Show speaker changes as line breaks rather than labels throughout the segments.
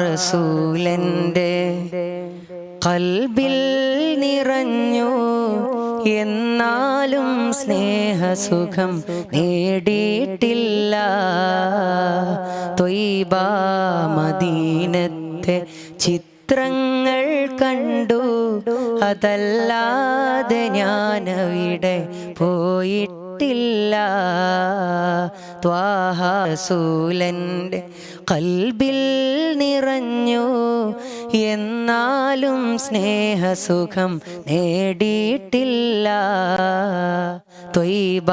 റസൂലന്റെ കൽബിൽ നിറഞ്ഞു. എന്നാലും സ്നേഹസുഖം നേടിയിട്ടില്ല. തൊയ്ബ മദീനത്തെ ചിത്രങ്ങൾ കണ്ടു. അതല്ലാതെ ഞാനവിടെ പോയിട്ടില്ല. ത്വാഹസൂലന്റെ കൽബിൽ നിറഞ്ഞു. എന്നാലും സ്നേഹസുഖം നേടിയിട്ടില്ല. ത്വയ്ബ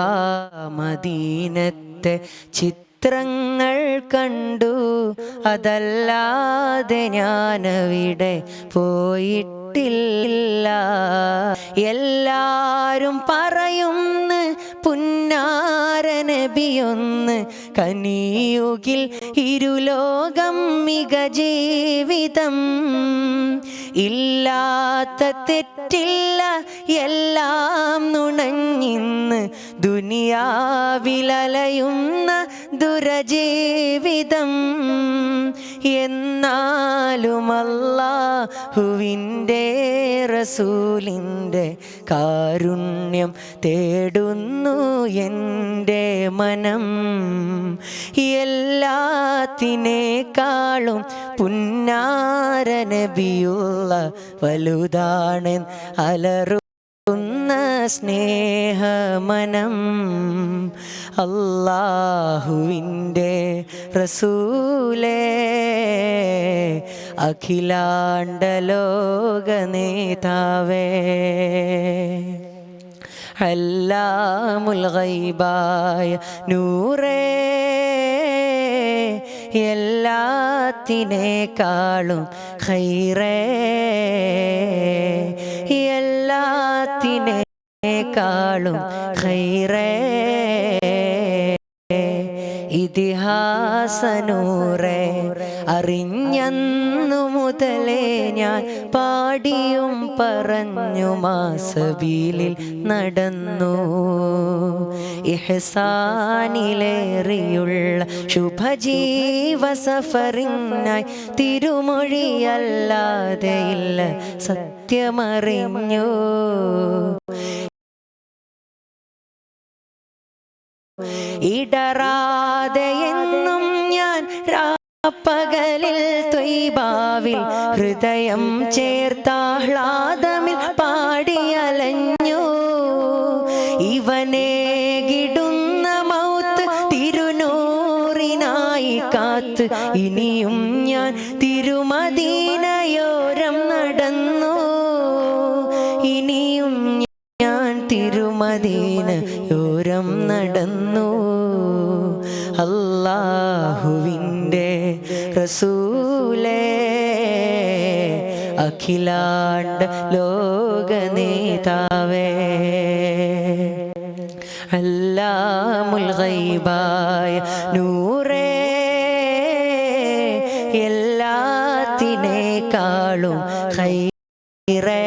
മദീനത്തെ ചിത്രങ്ങൾ കണ്ടു. അതല്ലാതെ ഞാനവിടെ പോയിട്ടില്ല. എല്ലാരും പറയുന്നു പുന്നാരനബിയൊന്ന് കനിയുകിൽ ഇരുലോകം മിക ജീവിതം. ഇല്ലാത്ത തെറ്റില്ല എല്ലാം നുണഞ്ഞിന്ന് ദുനിയാവിലലയുന്ന ദുരജീവിതം എന്നാലുമല്ലാഹുവിന്റെ റസൂലിന്റെ കാരുണ്യം തേടുന്നു എന്റെ മനം. എല്ലാത്തിനേക്കാളും പുന്നാരനബിയുള്ള വലുതാണ് അലറു സ്നേഹമനം അല്ലാഹുവിന്റെ റസൂലേ അഖിലാണ്ട ലോക നേതാവേ. അല്ലാമുൽഗൈബായ നൂറേ എല്ലാത്തിനേക്കാളും ഖൈറേ. എല്ലാത്തിനേക്കാളും ഹൈറേ. ഇതിഹാസനൂറേ. അറിഞ്ഞന്നു മുതലേ ഞാൻ പാടിയും പറഞ്ഞു മാസബീലിൽ നടന്നു. ഇഹസാനിലേറിയുള്ള ശുഭജീവ സഫറിനായി തിരുമൊഴിയല്ലാതെയില്ല സത്യമറിഞ്ഞു. ഇടറാതെ എന്നും ഞാൻ പകലിൽ ത്വൈബാവിൽ ഹൃദയം ചേർത്താഹ്ലാദമിൽ പാടിയലഞ്ഞു ഇവനെ കിടുന്ന മൗത്ത് തിരുനൂറിനായി കാത്ത് ഇനിയും ഞാൻ തിരുമദീനയോരം നടന്നു. ഇനിയും ഞാൻ തിരുമദീനയോരം അല്ലാഹുവിന്റെ റസൂലേ അഖിലാണ്ട ലോക നേതാവേ അല്ലാമുൽ ഗൈബായ നൂറേ എല്ലാത്തിനേക്കാളും ഖൈറേ.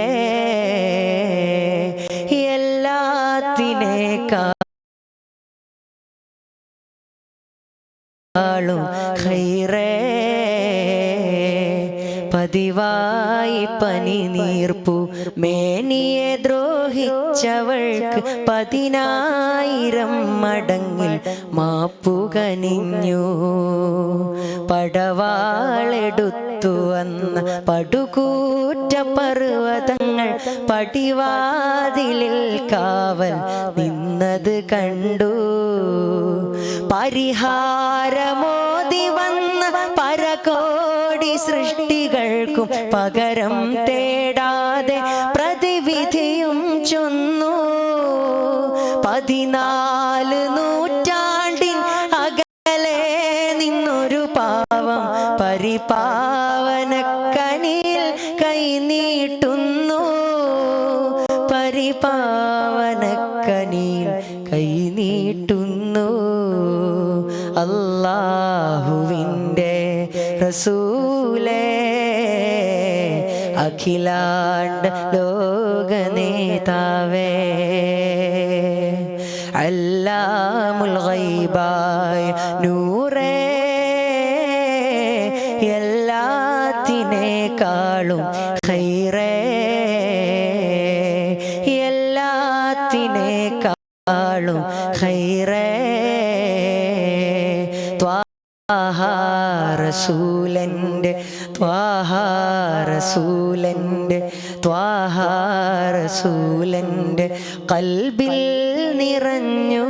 പനി നീർപ്പു. മേനിയെ ദ്രോഹിച്ചവൾക്ക് പതിനായിരം മടങ്ങിൽ മാപ്പുകനിഞ്ഞു പടവാളെടുത്തു വന്ന പടുകൂറ്റ പർവതങ്ങൾ പടിവാതിലിൽ കാവൽ നിന്നത് കണ്ടു. പരിഹാരമോതി സൃഷ്ടികൾക്കും പകരം തേടാതെ പ്രതിവിധിയും ചൊന്നു. പതിനാല് നൂറ്റാണ്ടിൻ അകലെ നിന്നൊരു പാവം പരിപാവനക്കനിൽ കൈനീട്ടുന്നു പരിപാവനക്കനിൽ കൈനീട്ടുന്നു അല്ലാഹുവിന്റെ റസൂലേ അഖിലാണ്ട ലോക നേതാവേ അല്ലാമുൽ ഗൈബായ നൂറേ. എല്ലാത്തിനേക്കാളും ഹൈറേ എല്ലാത്തിനേക്കാളും ഹൈറേ ത്വാഹാരസൂലന്റെ ത്വാഹാരസൂലന്റെ ത്വാഹാരസൂലന്റെ കൽബിൽ നിറഞ്ഞു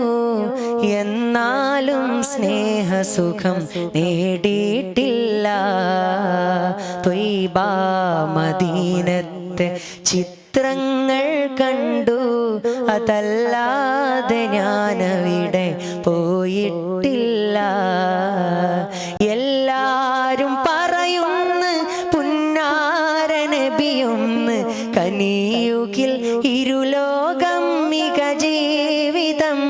എന്നാലും സ്നേഹസുഖം നേടിയിട്ടില്ല. ത്വയ്ബാ മദീനത്തെ ചിത്രങ്ങൾ കണ്ടു. അതല്ലാതെ ഞാനവിടെ പുന്നാരനബിയൊന്ന് കനിയുകിൽ ഇരുലോകം മിക ജീവിതം.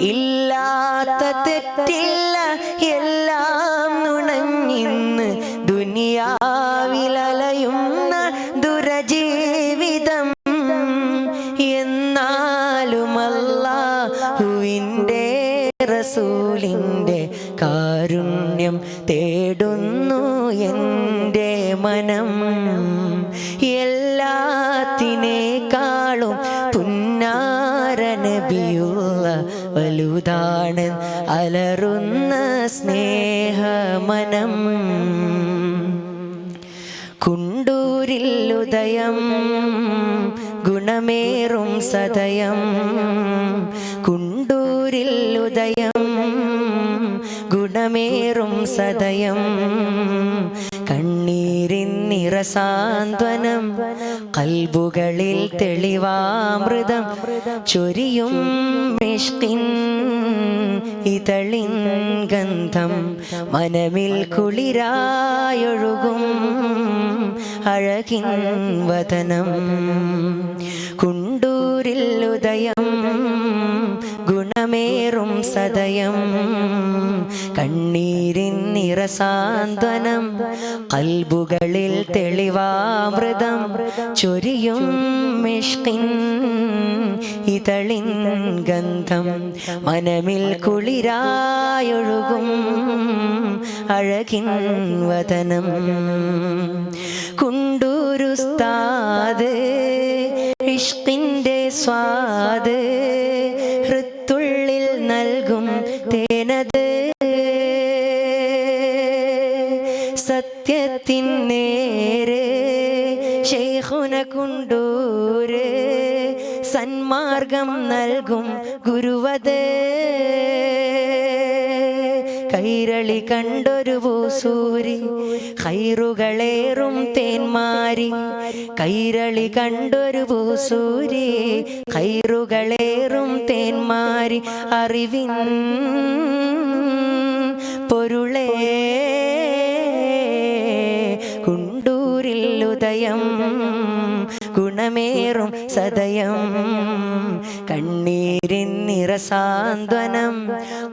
ഇല്ലാത്ത തെറ്റില്ല എല്ലാം നുണഞ്ഞിന്ന് ദുനിയാവിലലയുന്ന ദുരജീവിതം. എന്നാലും അല്ലാഹുവിന്റെ റസൂലിന്റെ കാരുണ്യം തേടുന്നു. എന്റെ മനം എല്ലാത്തിനേക്കാളും പുന്നാരനബിയുള്ള വലുതാണ് അലറുന്ന സ്നേഹമനം. കുണ്ടൂരിൽ ഉദയം ഗുണമേറും സതയം കുണ്ടൂരിൽ ഉദയം ഗുണമേറും കണ്ണീരിൻ നിറസാന്ത്വനം. കൽബുകളിൽ തെളിവാമൃതം. ചൊരിയും മിഷ്കിൻ ഇതളിൻ ഗന്ധം. മനമിൽ കുളിരായൊഴുകും അഴകിൻ വതനം കുണ്ടൂരിൽ ഉദയം ഗുണമേറും സദയം. കണ്ണീരിൻ നിറസാന്ത്വനം കൽബുകളിൽ തെളിവാമൃതം ചൊരിയും മിഷ്കിൻ ഇതളിൻ ഗന്ധം മനമിൽ കുളിരായൊഴുകും അഴകിൻ വതനം കുണ്ടൂരുസ്താത് ഇഷ്കിന്റെ സ്വാദ് ഹൃത്തുള്ളിൽ നൽകും തേനത് സത്യത്തിൻ നേരെ ശൈഖുന കുണ്ടൂര് സന്മാർഗം നൽകും ഗുരുവത്. കൈരളി കണ്ടൊരു പൂസൂരി കൈറുകളേറും തേന്മാരി. കൈരളി കണ്ടൊരു പൂസൂരി കൈറുകളേറും തേന്മാരി. അറിവിൻ ഗുണമേറും സദയം. കണ്ണീരിൻ നിറസാന്ത്വനം.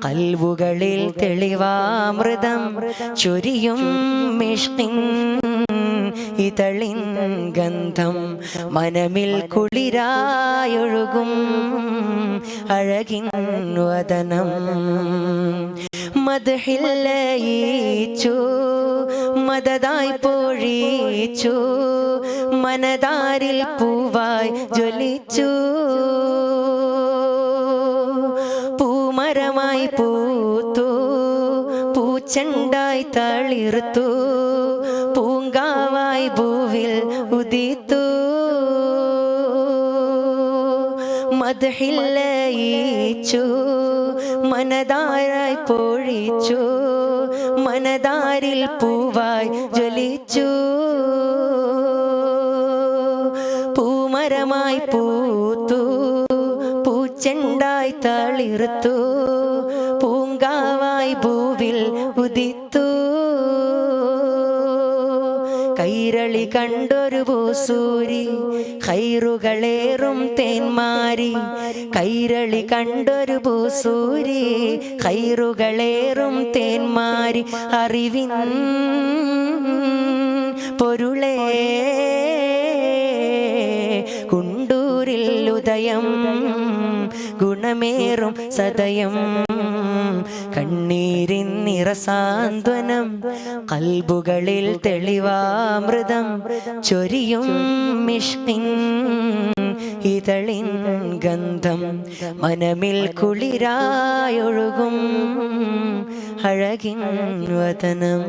കൽവുകളിൽ തെളിവാമൃതം. ചൊരിയും മിഷ്കിൻ ഇതളിൻ ഗന്ധം. മനമിൽ കുളിരായൊഴുകും അഴകിൻ വദനം. മദഹില്ലയിച്ചു മദതായി പൊഴിച്ചു മനതാരിൽ പൂവായി ജ്വലിച്ചു. പൂമരമായി പൂത്തു പൂച്ചണ്ടായി തളിർത്തു പൂങ്കാവായി ഭൂവിൽ ഉദിത്തു. മദഹില്ലയിച്ചു മനതാരായി പൊഴിച്ചു മനതാരിൽ പൂവായി ജ്വലിച്ചു. പൂമരമായി പൂത്തു പൂച്ചെണ്ടായി തളിർത്തു പൂങ്കാവായി ഭൂവിൽ ഉദിത്തു. കണ്ടൊരു പൂസൂരി ഹൈറുകളേറും തേന്മാരി കൈരളി കണ്ടൊരു പൂസൂരി ഹൈറുകളേറും തേന്മാരി അറിവിൻ പൊരുളേ കുണ്ടൂരിൽ ഉദയം ഗുണമേറും സദയം. കണ്ണീരിൻ നിറസാന്ത്വനം കൽബുകളിൽ തെളിവാമൃതം ചൊരിയും മിഷ്കിൻ ഇതളിൻ ഗന്ധം മനമിൽ കുളിരായൊഴുകും അഴകിൻ വതനം.